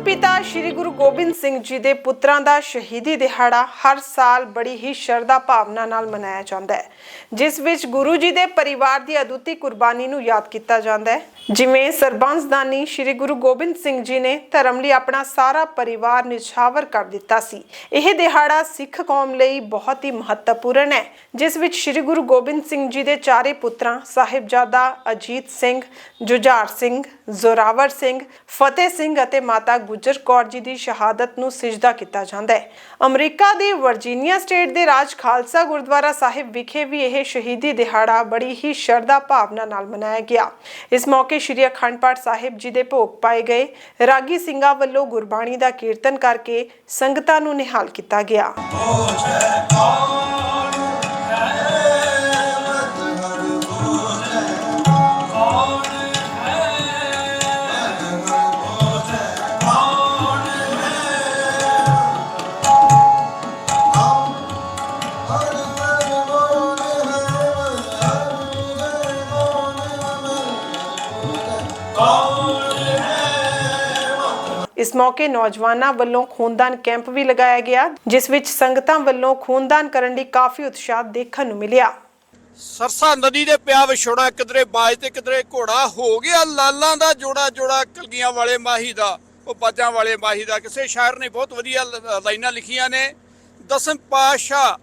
ਪਿਤਾ ਸ਼੍ਰੀ ਗੁਰੂ ਗੋਬਿੰਦ ਸਿੰਘ ਜੀ ਦੇ ਪੁੱਤਰਾਂ ਦਾ ਸ਼ਹੀਦੀ ਦਿਹਾੜਾ ਹਰ ਸਾਲ ਬੜੀ ਹੀ ਸ਼ਰਧਾ ਭਾਵਨਾ ਨਾਲ ਮਨਾਇਆ ਜਾਂਦਾ ਹੈ, ਜਿਸ ਵਿੱਚ ਗੁਰੂ ਜੀ ਦੇ ਪਰਿਵਾਰ ਦੀ ਅਦੁੱਤੀ ਕੁਰਬਾਨੀ ਨੂੰ ਯਾਦ ਕੀਤਾ ਜਾਂਦਾ ਹੈ। ਜਿਵੇਂ ਸਰਬੰਸਦਾਨੀ ਸ੍ਰੀ ਗੁਰੂ ਗੋਬਿੰਦ ਸਿੰਘ ਜੀ ਨੇ ਧਰਮ ਲਈ ਆਪਣਾ ਸਾਰਾ ਪਰਿਵਾਰ ਨਿਛਾਵਰ ਕਰ ਦਿੱਤਾ ਸੀ। ਇਹ ਦਿਹਾੜਾ ਸਿੱਖ ਕੌਮ ਲਈ ਬਹੁਤ ਹੀ ਮਹੱਤਵਪੂਰਨ ਹੈ, ਜਿਸ ਵਿੱਚ ਸ੍ਰੀ ਗੁਰੂ ਗੋਬਿੰਦ ਸਿੰਘ ਜੀ ਦੇ ਚਾਰੇ ਪੁੱਤਰਾਂ ਸਾਹਿਬਜ਼ਾਦਾ ਅਜੀਤ ਸਿੰਘ, ਜੁਝਾਰ ਸਿੰਘ, ਜ਼ੋਰਾਵਰ ਸਿੰਘ, ਫਤਿਹ ਸਿੰਘ ਅਤੇ ਮਾਤਾ ਗੁਜਰ ਕੌਰ ਜੀ ਦੀ ਸ਼ਹਾਦਤ ਨੂੰ ਸਿਜਦਾ ਕੀਤਾ ਜਾਂਦਾ ਹੈ। ਅਮਰੀਕਾ ਦੇ ਵਰਜੀਨੀਆ ਸਟੇਟ ਦੇ ਰਾਜ ਖਾਲਸਾ ਗੁਰਦੁਆਰਾ ਸਾਹਿਬ ਵਿਖੇ ਵੀ ਇਹ ਸ਼ਹੀਦੀ ਦਿਹਾੜਾ ਬੜੀ ਹੀ ਸ਼ਰਧਾ ਭਾਵਨਾ ਨਾਲ ਮਨਾਇਆ ਗਿਆ। ਇਸ ਮੌਕੇ ਸ੍ਰੀ ਅਖੰਡ ਪਾਠ ਸਾਹਿਬ ਜੀ ਦੇ ਭੋਗ ਪਾਏ ਗਏ। ਰਾਗੀ ਸਿੰਘਾਂ ਵੱਲੋਂ ਗੁਰਬਾਣੀ ਦਾ ਕੀਰਤਨ ਕਰਕੇ ਸੰਗਤਾਂ ਨੂੰ ਨਿਹਾਲ ਕੀਤਾ ਗਿਆ। ਇਸ ਮੌਕੇ ਨੌਜਵਾਨਾਂ ਵੱਲੋਂ ਖੂਨਦਾਨ ਕੈਂਪ ਵੀ ਲਗਾਇਆ ਗਿਆ, ਜਿਸ ਵਿੱਚ ਸੰਗਤਾਂ ਵੱਲੋਂ ਖੂਨਦਾਨ ਕਰਨ ਲਈ ਕਾਫੀ ਉਤਸ਼ਾਹ ਦੇਖਣ ਨੂੰ ਮਿਲਿਆ। ਸਰਸਾ ਨਦੀ ਦੇ ਪਿਆ ਵਿਛੋੜਾ ਕਿਧਰੇ ਬਾਜ ਤੇ ਕਿਧਰੇ ਘੋੜਾ, ਹੋ ਗਿਆ ਲਾਲਾਂ ਦਾ ਜੋੜਾ ਜੋੜਾ ਕਲਗੀਆਂ ਵਾਲੇ ਮਾਹੀ ਦਾ ਉਹ ਬਾਜਾਂ ਵਾਲੇ ਮਾਹੀ ਦਾ। ਕਿਸੇ ਸ਼ਾਇਰ ਨੇ ਬਹੁਤ ਵਧੀਆ ਲਾਈਨਾਂ ਲਿਖੀਆਂ ਨੇ। ਦਸਮ ਪਾਤਸ਼ਾਹ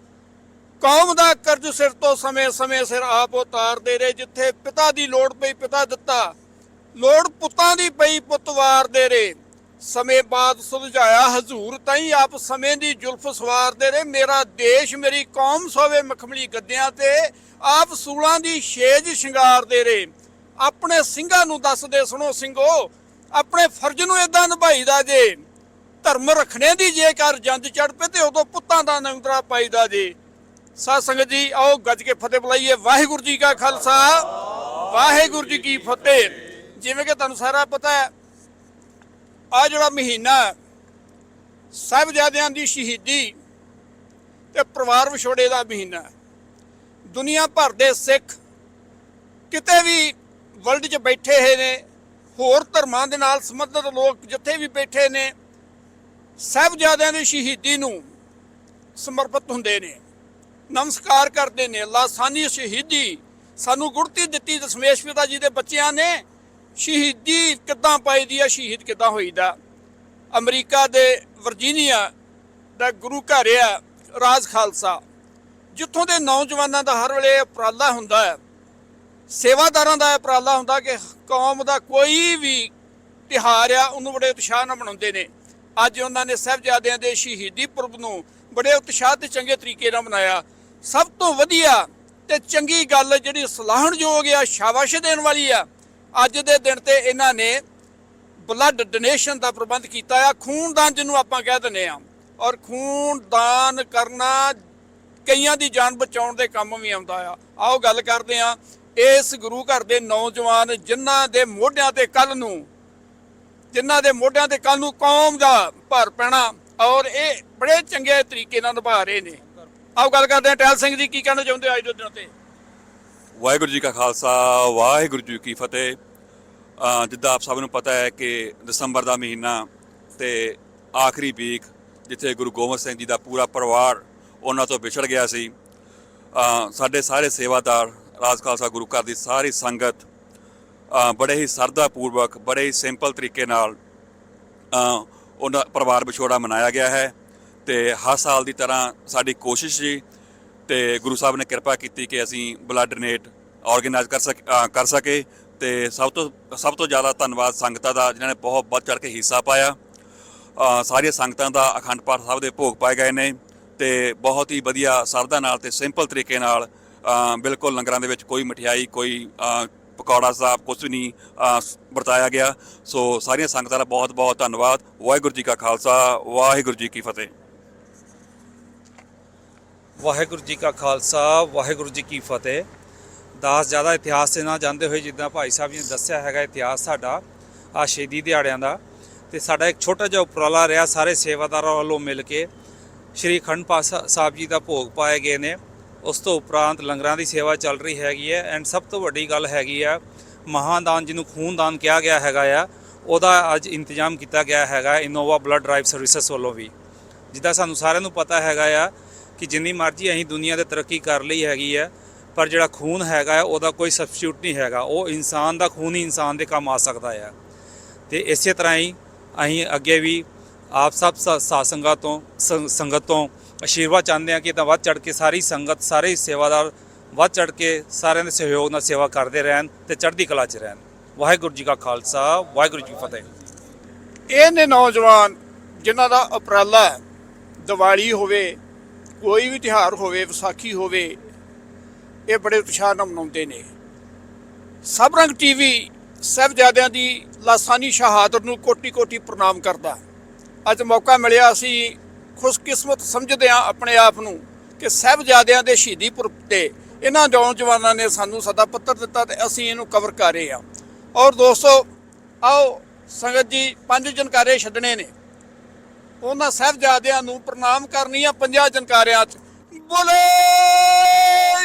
ਕੌਮ ਦਾ ਕਰਜ਼ ਸਿਰ ਤੋਂ ਸਮੇਂ ਸਮੇਂ ਸਿਰ ਆਪ ਉਤਾਰਦੇ ਰਹੇ, ਜਿੱਥੇ ਪਿਤਾ ਦੀ ਲੋੜ ਪਈ ਪਿਤਾ ਦਿੱਤਾ। ਲੋੜ ਪੁੱਤਾਂ ਦੀ ਪਈ ਪੁੱਤ ਵਾਰਦੇ ਰਹੇ। ਸਮੇਂ ਬਾਅਦ ਸੁਲਝਾਇਆ ਹਜ਼ੂਰ ਤਾਈ ਆਪ ਸਮੇਂ ਦੀ ਜ਼ੁਲਫ ਸਵਾਰਦੇ ਰਹੇ। ਮੇਰਾ ਦੇਸ਼, ਮੇਰੀ ਕੌਮ ਸੋਵੇ ਮਖਮਲੀ ਗੱਦਿਆਂ ਤੇ, ਆਪ ਸੂਲਾਂ ਦੀ ਛੇਜ ਸ਼ਿੰਗਾਰਦੇ ਰਹੇ। ਆਪਣੇ ਸਿੰਘਾਂ ਨੂੰ ਦੱਸਦੇ ਸੁਣੋ ਸਿੰਘੋ, ਆਪਣੇ ਫਰਜ਼ ਨੂੰ ਇਦਾਂ ਨਿਭਾਈਦਾ ਜੇ। ਧਰਮ ਰੱਖਣੇ ਦੀ ਜੇਕਰ ਜੰਜ ਚੜ ਪਏ, ਤੇ ਉਦੋਂ ਪੁੱਤਾਂ ਦਾ ਨੰਗਰਾ ਪਾਈਦਾ ਜੇ। ਸਾਧ ਸੰਗਤ ਜੀ, ਆਓ ਗੱਜ ਕੇ ਫਤਿਹ ਬੁਲਾਈਏ। ਵਾਹਿਗੁਰੂ ਜੀ ਕਾ ਖਾਲਸਾ, ਵਾਹਿਗੁਰੂ ਜੀ ਕੀ ਫਤਿਹ। ਜਿਵੇਂ ਕਿ ਤੁਹਾਨੂੰ ਸਾਰਾ ਪਤਾ ਹੈ ਆ ਜਿਹੜਾ ਮਹੀਨਾ ਸਾਹਿਬਜ਼ਾਦਿਆਂ ਦੀ ਸ਼ਹੀਦੀ ਤੇ ਪਰਿਵਾਰ ਵਿਛੋੜੇ ਦਾ ਮਹੀਨਾ ਦੁਨੀਆ ਭਰ ਦੇ ਸਿੱਖ ਕਿਤੇ ਵੀ ਵਰਲਡ 'ਚ ਬੈਠੇ ਹੋਏ ਨੇ, ਹੋਰ ਧਰਮਾਂ ਦੇ ਨਾਲ ਸੰਬੰਧਿਤ ਲੋਕ ਜਿੱਥੇ ਵੀ ਬੈਠੇ ਨੇ, ਸਾਹਿਬਜ਼ਾਦਿਆਂ ਦੀ ਸ਼ਹੀਦੀ ਨੂੰ ਸਮਰਪਿਤ ਹੁੰਦੇ ਨੇ। ਨਮਸਕਾਰ ਕਰਦੇ ਨੇ, ਲਾਸਾਨੀ ਸ਼ਹੀਦੀ। ਸਾਨੂੰ ਗੁਰਤੀ ਦਿੱਤੀ ਦਸ਼ਮੇਸ਼ ਪਿਤਾ ਜੀ ਦੇ ਬੱਚਿਆਂ ਨੇ। ਸ਼ਹੀਦੀ ਕਿੱਦਾਂ ਪਾਈ ਦੀ ਆ, ਸ਼ਹੀਦ ਕਿੱਦਾਂ ਹੋਈਦਾ ਅਮਰੀਕਾ ਦੇ ਵਰਜੀਨੀਆ ਦਾ ਗੁਰੂ ਘਰ ਆ, ਰਾਜ ਖਾਲਸਾ। ਜਿੱਥੋਂ ਦੇ ਨੌਜਵਾਨਾਂ ਦਾ ਹਰ ਵੇਲੇ ਉਪਰਾਲਾ ਹੁੰਦਾ ਹੈ। ਸੇਵਾਦਾਰਾਂ ਦਾ ਉਪਰਾਲਾ ਹੁੰਦਾ ਕਿ ਕੌਮ ਦਾ ਕੋਈ ਵੀ ਤਿਹਾਰ ਆ, ਉਹਨੂੰ ਬੜੇ ਉਤਸ਼ਾਹ ਨਾਲ ਮਨਾਉਂਦੇ ਨੇ। ਅੱਜ ਉਹਨਾਂ ਨੇ ਸਾਹਿਬਜ਼ਾਦਿਆਂ ਦੇ ਸ਼ਹੀਦੀ ਪੁਰਬ ਨੂੰ ਬੜੇ ਉਤਸ਼ਾਹ ਤੇ ਚੰਗੇ ਤਰੀਕੇ ਨਾਲ ਮਨਾਇਆ। ਸਭ ਤੋਂ ਵਧੀਆ ਤੇ ਚੰਗੀ ਗੱਲ ਜਿਹੜੀ ਸਲਾਹਣਯੋਗ ਆ, ਸ਼ਾਬਾਸ਼ ਦੇਣ ਵਾਲੀ ਆ, ਅੱਜ ਦੇ ਦਿਨ ਤੇ ਇਹਨਾਂ ਨੇ ਬਲੱਡ ਡੋਨੇਸ਼ਨ ਦਾ ਪ੍ਰਬੰਧ ਕੀਤਾ ਆ। ਖੂਨਦਾਨ ਜਿਹਨੂੰ ਆਪਾਂ ਕਹਿ ਦਿੰਦੇ ਆ। ਔਰ ਖੂਨਦਾਨ ਕਰਨਾ ਕਈਆਂ ਦੀ ਜਾਨ ਬਚਾਉਣ ਦੇ ਕੰਮ ਵੀ ਆਉਂਦਾ ਆ। ਆਓ ਗੱਲ ਕਰਦੇ ਆ, ਇਸ ਗੁਰੂ ਘਰ ਦੇ ਨੌਜਵਾਨ ਜਿਨ੍ਹਾਂ ਦੇ ਮੋਢਿਆਂ ਤੇ ਕੱਲ ਨੂੰ, ਜਿਨ੍ਹਾਂ ਦੇ ਮੋਢਿਆਂ ਤੇ ਕੱਲ ਨੂੰ ਕੌਮ ਦਾ ਭਰ ਪੈਣਾ, ਔਰ ਇਹ ਬੜੇ ਚੰਗੇ ਤਰੀਕੇ ਨਾਲ ਨਿਭਾ ਰਹੇ ਨੇ। ਆਓ ਗੱਲ ਕਰਦੇ ਹਾਂ ਟੈਲ ਸਿੰਘ ਜੀ ਕੀ ਕਹਿਣਾ ਚਾਹੁੰਦੇ ਹੋ ਅੱਜ ਦੇ ਦਿਨ ਤੇ? ਵਾਹਿਗੁਰੂ ਜੀ ਕਾ ਖਾਲਸਾ ਵਾਹਿਗੁਰੂ ਜੀ ਕੀ ਫਤਿਹ। ਅ, ਜਿੱਦਾਂ ਆਪ ਸਭ ਨੂੰ ਪਤਾ ਹੈ ਕਿ ਦਸੰਬਰ ਦਾ ਮਹੀਨਾ ਤੇ ਆਖਰੀ ਵੀਕ ਜਿੱਥੇ ਗੁਰੂ ਗੋਬਿੰਦ ਸਿੰਘ ਜੀ ਦਾ ਪੂਰਾ ਪਰਿਵਾਰ ਉਹਨਾਂ ਤੋਂ ਵਿਛੜ ਗਿਆ ਸੀ। ਅ, ਸਾਡੇ ਸਾਰੇ ਸੇਵਾਦਾਰ ਰਾਜ ਖਾਲਸਾ ਗੁਰੂ ਘਰ ਦੀ ਸਾਰੀ ਸੰਗਤ ਅ, ਬੜੇ ਹੀ ਸਰਦਾ ਪੂਰਵਕ ਬੜੇ ਹੀ ਸਿੰਪਲ ਤਰੀਕੇ ਨਾਲ ਅ, ਉਹਨਾਂ ਪਰਿਵਾਰ ਵਿਛੋੜਾ ਮਨਾਇਆ ਗਿਆ ਹੈ। ਤੇ ਹਰ ਸਾਲ ਦੀ ਤਰ੍ਹਾਂ ਸਾਡੀ ਕੋਸ਼ਿਸ਼ ਸੀ ਤੇ ਗੁਰੂ ਸਾਹਿਬ ਨੇ ਕਿਰਪਾ ਕੀਤੀ ਕਿ ਅਸੀਂ ਬਲੱਡ ਡੋਨੇਟ ਆਰਗੇਨਾਈਜ਼ ਕਰ ਸਕ ਕਰ ਸਕੇ, ਤੇ ਸਭ ਤੋਂ ਸਭ ਤੋਂ ਜ਼ਿਆਦਾ ਧੰਨਵਾਦ ਸੰਗਤਾਂ ਦਾ, ਜਿਨ੍ਹਾਂ ਨੇ ਬਹੁਤ ਵੱਧ ਚੜ ਕੇ ਹਿੱਸਾ ਪਾਇਆ। ਸਾਰੀਆਂ ਸੰਗਤਾਂ ਦਾ ਅਖੰਡ ਪਾਠ ਸਾਹਿਬ ਦੇ ਭੋਗ ਪਾਏ ਗਏ ਨੇ, ਤੇ ਬਹੁਤ ਹੀ ਵਧੀਆ ਸਰਦਾ ਨਾਲ ਤੇ ਸਿੰਪਲ ਤਰੀਕੇ ਨਾਲ ਬਿਲਕੁਲ ਲੰਗਰਾਂ ਦੇ ਵਿੱਚ ਕੋਈ ਮਠਿਆਈ, ਕੋਈ ਪਕੌੜਾ ਸਾਹਿਬ ਕੁਝ ਨਹੀਂ ਵਰਤਾਇਆ ਗਿਆ। ਸੋ ਸਾਰੀਆਂ ਸੰਗਤਾਂ ਦਾ ਬਹੁਤ ਬਹੁਤ ਧੰਨਵਾਦ। ਵਾਹਿਗੁਰੂ ਜੀ ਕਾ ਖਾਲਸਾ, ਵਾਹਿਗੁਰੂ ਜੀ ਕੀ ਫਤਿਹ। ਵਾਹਿਗੁਰੂ ਜੀ ਕਾ ਖਾਲਸਾ, ਵਾਹਿਗੁਰੂ ਜੀ ਕੀ ਫਤਿਹ। ਦਾਸ ਜ਼ਿਆਦਾ ਇਤਿਹਾਸ ਤੇ ਨਾ ਜਾਂਦੇ ਹੋਏ ਜਿੱਦਾਂ ਭਾਈ ਸਾਹਿਬ ਜੀ ਨੇ ਦੱਸਿਆ ਹੈਗਾ, ਇਤਿਹਾਸ ਸਾਡਾ ਆ ਸ਼ਹੀਦੀ ਦਿਹਾੜਿਆਂ ਦਾ। ਤੇ ਸਾਡਾ ਇੱਕ ਛੋਟਾ ਜਿਹਾ ਉਪਰਾਲਾ ਰਿਹਾ, ਸਾਰੇ ਸੇਵਾਦਾਰਾਂ ਵੱਲੋਂ ਮਿਲ ਕੇ ਸ਼੍ਰੀ ਅਖੰਡ ਪਾਠ ਸਾਹਿਬ ਜੀ ਦਾ ਭੋਗ ਪਾਏ ਗਏ ਨੇ। ਉਸ ਤੋਂ ਉਪਰੰਤ ਲੰਗਰਾਂ ਦੀ ਸੇਵਾ ਚੱਲ ਰਹੀ ਹੈਗੀ ਹੈ ਐਂਡ ਸਭ ਤੋਂ ਵੱਡੀ ਗੱਲ ਹੈਗੀ ਆ, ਮਹਾਦਾਨ ਜਿਹਨੂੰ ਖੂਨਦਾਨ ਕਿਹਾ ਗਿਆ ਹੈਗਾ ਆ, ਉਹਦਾ ਅੱਜ ਇੰਤਜ਼ਾਮ ਕੀਤਾ ਗਿਆ ਹੈਗਾ ਇਨੋਵਾ ਬਲੱਡ ਡਰਾਈਵ ਸਰਵਿਸਿਜ਼ ਵੱਲੋਂ ਵੀ। ਜਿੱਦਾਂ ਸਾਨੂੰ ਸਾਰਿਆਂ ਨੂੰ ਪਤਾ ਹੈਗਾ ਆ ਕਿ ਜਿੰਨੀ ਮਰਜ਼ੀ ਅਸੀਂ ਦੁਨੀਆ 'ਤੇ ਤਰੱਕੀ ਕਰ ਲਈ ਹੈਗੀ ਹੈ ਪਰ ਜਿਹੜਾ ਖੂਨ ਹੈਗਾ ਹੈ, ਉਹਦਾ ਕੋਈ ਸਬਸਟੀਟਿਊਟ ਨਹੀਂ ਹੈਗਾ। ਉਹ ਇਨਸਾਨ ਦਾ ਖੂਨ ਹੀ ਇਨਸਾਨ ਦੇ ਕੰਮ ਆ ਸਕਦਾ ਆ। ਤੇ ਇਸੇ ਤਰ੍ਹਾਂ ਹੀ ਅਸੀਂ ਅੱਗੇ ਵੀ ਆਪ ਸਭ ਸ- ਸਾਧ ਸੰਗਤ ਤੋਂ ਸੰਗਤ ਤੋਂ ਆਸ਼ੀਰਵਾਦ ਚਾਹੁੰਦੇ ਹਾਂ ਕਿ ਤਾਂ ਵੱਧ ਚੜ ਕੇ ਸਾਰੀ ਸੰਗਤ ਸਾਰੇ ਸੇਵਾਦਾਰ ਵੱਧ ਚੜ ਕੇ ਸਾਰਿਆਂ ਦੇ ਸਹਿਯੋਗ ਨਾਲ ਸੇਵਾ ਕਰਦੇ ਰਹਿਣ ਤੇ ਚੜ੍ਹਦੀ ਕਲਾ 'ਚ ਰਹਿਣ। ਵਾਹਿਗੁਰੂ ਜੀ ਕਾ ਖਾਲਸਾ ਵਾਹਿਗੁਰੂ ਜੀ ਕੀ ਫਤਿਹ। ਇਹ ਨੇ ਨੌਜਵਾਨ ਜਿਨ੍ਹਾਂ ਦਾ ਉਪਰਾਲਾ ਹੈ ਦੀਵਾਲੀ ਹੋਵੇ ਕੋਈ ਵੀ ਤਿਉਹਾਰ ਹੋਵੇ, ਵਿਸਾਖੀ ਹੋਵੇ, ਇਹ ਬੜੇ ਉਤਸ਼ਾਹ ਨਾਲ ਮਨਾਉਂਦੇ ਨੇ। ਸਭ ਰੰਗ ਟੀਵੀ ਸਾਹਿਬਜ਼ਾਦਿਆਂ ਦੀ ਲਾਸਾਨੀ ਸ਼ਹਾਦਤ ਨੂੰ ਕੋਟੀ-ਕੋਟੀ ਪ੍ਰਣਾਮ ਕਰਦਾ। ਅੱਜ ਮੌਕਾ ਮਿਲਿਆ, ਅਸੀਂ ਖੁਸ਼ਕਿਸਮਤ ਸਮਝਦੇ ਹਾਂ ਆਪਣੇ ਆਪ ਨੂੰ ਕਿ ਸਾਹਿਬਜ਼ਾਦਿਆਂ ਦੇ ਸ਼ਹੀਦੀ ਪੁਰਬ ਤੇ ਇਹਨਾਂ ਨੌਜਵਾਨਾਂ ਨੇ ਸਾਨੂੰ ਸਦਾ ਪੱਤਰ ਦਿੱਤਾ ਤੇ ਅਸੀਂ ਇਹਨੂੰ ਕਵਰ ਕਰ ਰਹੇ ਹਾਂ। ਔਰ ਦੋਸਤੋ, ਆਓ ਸੰਗਤ ਜੀ, ਪੰਜ ਜਨਕਾਰੇ ਛੱਡਣੇ ਨੇ। ਉਹਨਾਂ ਸਾਹਿਬਜ਼ਾਦਿਆਂ ਨੂੰ ਪ੍ਰਣਾਮ ਕਰਨੀ ਆ ਪੰਜਾਂ ਜਨਕਾਰਿਆਂ 'ਚ। ਬੋਲੇ!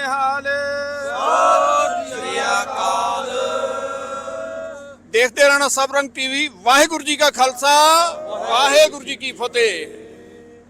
ਸੋਨ ਨਿਹਾਲ ਦੇਖਦੇ ਰਹਿਣਾ ਸਭ ਰੰਗ ਟੀਵੀ। ਵਾਹਿਗੁਰੂ ਜੀ ਕਾ ਖਾਲਸਾ, ਵਾਹਿਗੁਰੂ ਜੀ ਕੀ ਫਤਿਹ।